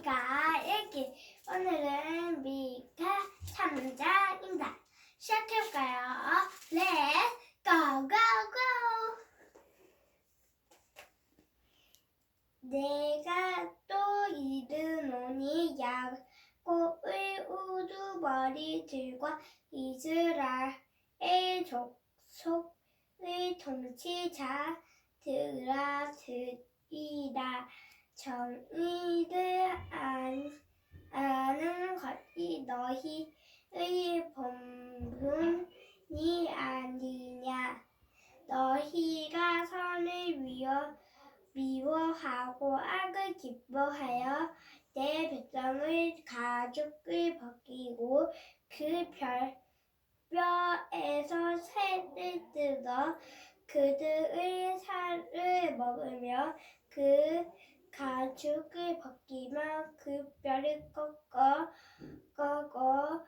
미가 읽기. 오늘은 미가 3장입니다. 시작해볼까요? Let's go! 내가 또 이르노니 야곱의 우두머리들과 이스라엘 족속의 통치자들아 들이라 정의를 안, 아는 것이 너희의 본분이 아니냐. 너희가 선을 위어 미워하고 악을 기뻐하여 내 백성의 가죽을 벗기고 그 별, 뼈에서 새를 뜯어 그들의 살을 먹으며 그 가죽을 벗기면 그 뼈를 꺾어 꺾어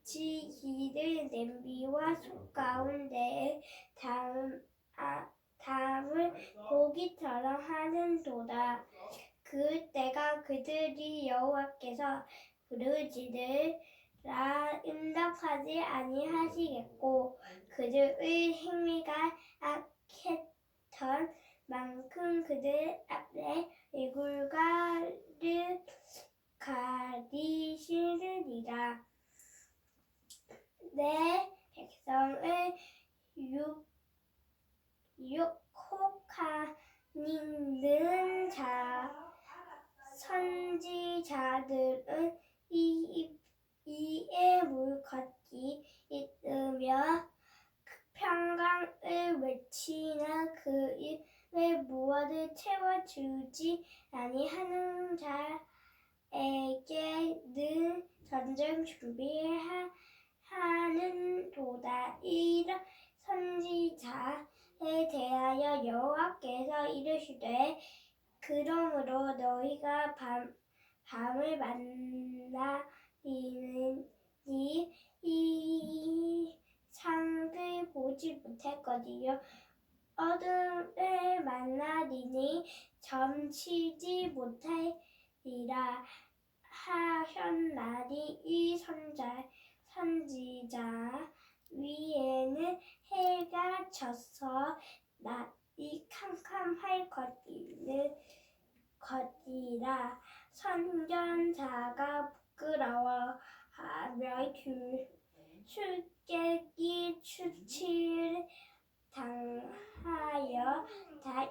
다지기를 냄비와 속 가운데에 담, 아, 담을 고기처럼 하는 도다. 그때가 그들이 여호와께서 부르짖으라 응답하지 아니하시겠고 그들의 행위가 악했던 만큼 그들 앞에 얼굴가를 가리시리라. 내 백성을 육 육혹하는 자 선지자들은 이 이에 물걷기 있으며 평강을 외치나 그 무엇을 채워주지 아니하는 자에게 는 전쟁 준비하는 도다. 이런 선지자에 대하여 여호와께서 이르시되 그러므로 너희가 밤, 밤을 만나리니 이 상을 보지 못했거니와 어둠을 만나리니 점치지 못하리라 하셨나니 이 선자 선지자 위에는 해가 져서 낮이 캄캄할 것이를 것이라. 선견자가 부끄러워하며 줄출객이 추치를 당하여 다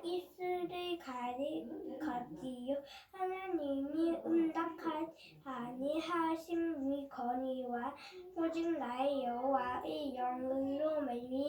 것이요. 하나님이 응답하지 아니하심이 거니와 오직 나의 여호와의 영으로 매니